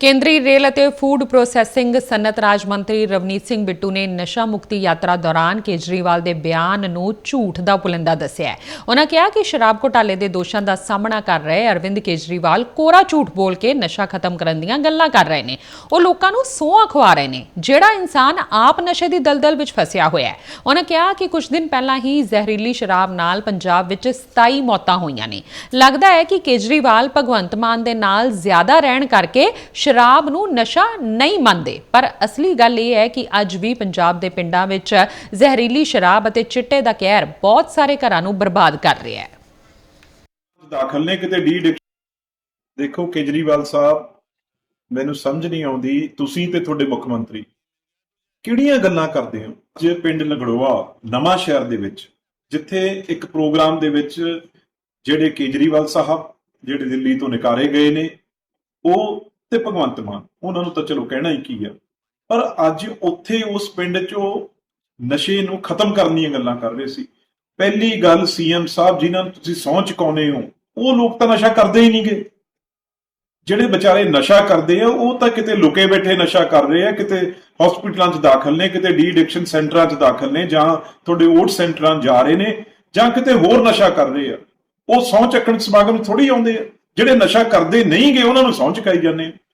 ਕੇਂਦਰੀ ਰੇਲ ਅਤੇ food processing ਸਨਅਤ ਰਾਜ ਮੰਤਰੀ ਰਵਨੀਤ ਸਿੰਘ ਬਿੱਟੂ ਨੇ ਨਸ਼ਾ ਮੁਕਤੀ ਯਾਤਰਾ ਦੌਰਾਨ ਕੇਜਰੀਵਾਲ ਦੇ ਬਿਆਨ ਨੂੰ ਝੂਠ ਦਾ ਪੁਲਿੰਦਾ ਦੱਸਿਆ ਉਹਨਾਂ ਕਿਹਾ ਕਿ ਸ਼ਰਾਬ ਘੋਟਾਲੇ ਦੇ ਦੋਸ਼ਾਂ ਦਾ ਸਾਹਮਣਾ ਕਰ ਰਹੇ ਅਰਵਿੰਦ ਕੇਜਰੀਵਾਲ ਕੋਰਾ ਝੂਠ ਬੋਲ ਕੇ ਨਸ਼ਾ ਖਤਮ ਕਰਨ ਦੀਆਂ ਗੱਲਾਂ ਕਰ ਰਹੇ ਨੇ। ਉਹ ਲੋਕਾਂ ਨੂੰ ਸੋਹਾਂ ਖਵਾ ਰਹੇ ਨੇ, ਜਿਹੜਾ ਇਨਸਾਨ ਆਪ ਨਸ਼ੇ ਦੀ ਦਲਦਲ ਵਿੱਚ ਫਸਿਆ ਹੋਇਆ ਹੈ। ਉਹਨਾਂ ਕਿਹਾ ਕਿ ਕੁਝ ਦਿਨ ਪਹਿਲਾਂ ਹੀ ਜ਼ਹਿਰੀਲੀ ਸ਼ਰਾਬ ਨਾਲ ਪੰਜਾਬ ਵਿੱਚ 27 ਮੌਤਾਂ ਹੋਈਆਂ ਨੇ। ਲੱਗਦਾ ਹੈ ਕਿ ਕੇਜਰੀਵਾਲ ਭਗਵੰਤ ਮਾਨ ਦੇ ਨਾਲ ਜ਼ਿਆਦਾ ਰਹਿਣ ਕਰਕੇ ਸ਼ਰਾਬ ਨੂੰ ਨਸ਼ਾ ਨਹੀਂ ਮੰਨਦੇ। ਪਰ ਅਸਲੀ ਗੱਲ ਇਹ ਹੈ ਕਿ ਅੱਜ ਵੀ ਪੰਜਾਬ ਦੇ ਪਿੰਡਾਂ ਵਿੱਚ ਜ਼ਹਿਰੀਲੀ ਸ਼ਰਾਬ ਅਤੇ ਚਿੱਟੇ ਦਾ ਕਹਿਰ ਬਹੁਤ ਸਾਰੇ ਘਰਾਂ ਨੂੰ ਬਰਬਾਦ ਕਰ ਰਿਹਾ ਹੈ। ਦਾਖਲ ਨੇ ਕਿਤੇ ਡੀ ਦੇਖੋ ਕੇਜਰੀਵਾਲ ਸਾਹਿਬ, ਮੈਨੂੰ ਸਮਝ ਨਹੀਂ ਆਉਂਦੀ, ਤੁਸੀਂ ਤੇ ਤੁਹਾਡੇ ਮੁੱਖ ਮੰਤਰੀ, ਕਿਹੜੀਆਂ ਗੱਲਾਂ ਕਰਦੇ ਹੋ? ਜੇ ਪਿੰਡ ਲਗੜੋਆ, ਨਵਾਂ ਸ਼ਹਿਰ ਦੇ ਵਿੱਚ, ਜਿੱਥੇ ਇੱਕ ਪ੍ਰੋਗਰਾਮ ਦੇ ਵਿੱਚ ਜਿਹੜੇ ਕੇਜਰੀਵਾਲ ਸਾਹਿਬ, ਜਿਹੜੇ ਦਿੱਲੀ ਤੋਂ ਨਿਕਾਰੇ ਗਏ ਨੇ, ਉਹ ਤੇ ਭਗਵੰਤ ਮਾਨ, ਉਹਨਾਂ ਨੂੰ ਤਾਂ ਚਲੋ ਕਹਿਣਾ ਹੀ ਕੀ ਆ। ਪਰ ਅੱਜ ਉੱਥੇ ਉਸ ਪਿੰਡ ਚ ਉਹ ਨਸ਼ੇ ਨੂੰ ਖਤਮ ਕਰਨ ਦੀਆਂ ਗੱਲਾਂ ਕਰ ਰਹੇ ਸੀ। ਪਹਿਲੀ ਗੱਲ ਸੀਐਮ ਸਾਹਿਬ ਜਿਨ੍ਹਾਂ ਨੂੰ ਤੁਸੀਂ ਸਹੁੰ ਚੁਕਾਉਂਦੇ ਹੋ, ਉਹ ਲੋਕ ਤਾਂ ਨਸ਼ਾ ਕਰਦੇ ਹੀ ਨਹੀਂਗੇ। ਜਿਹੜੇ ਵਿਚਾਰੇ ਨਸ਼ਾ ਕਰਦੇ ਆ, ਉਹ ਤਾਂ ਕਿਤੇ ਲੁਕੇ ਬੈਠੇ ਨਸ਼ਾ ਕਰ ਰਹੇ ਆ, ਕਿਤੇ ਹਸਪੀਟਲਾਂ 'ਚ ਦਾਖਲ ਨੇ, ਕਿਤੇ ਡੀ ਐਡਿਕਸ਼ਨ ਸੈਂਟਰਾਂ 'ਚ ਦਾਖਲ ਨੇ, ਜਾਂ ਤੁਹਾਡੇ ਓਟ ਸੈਂਟਰਾਂ ਜਾ ਰਹੇ ਨੇ, ਜਾਂ ਕਿਤੇ ਹੋਰ ਨਸ਼ਾ ਕਰ ਰਹੇ ਆ। ਉਹ ਸਹੁੰ ਚੱਕਣ ਸਮਾਗਮ ਥੋੜੀ ਆਉਂਦੇ ਆ। ਜਿਹੜੇ ਨਸ਼ਾ ਕਰਦੇ ਨਹੀਂਗੇ, ਉਹਨਾਂ ਨੂੰ ਸਹੁੰ ਚੁਕਾਈ ਜਾਂਦੇ ਆ।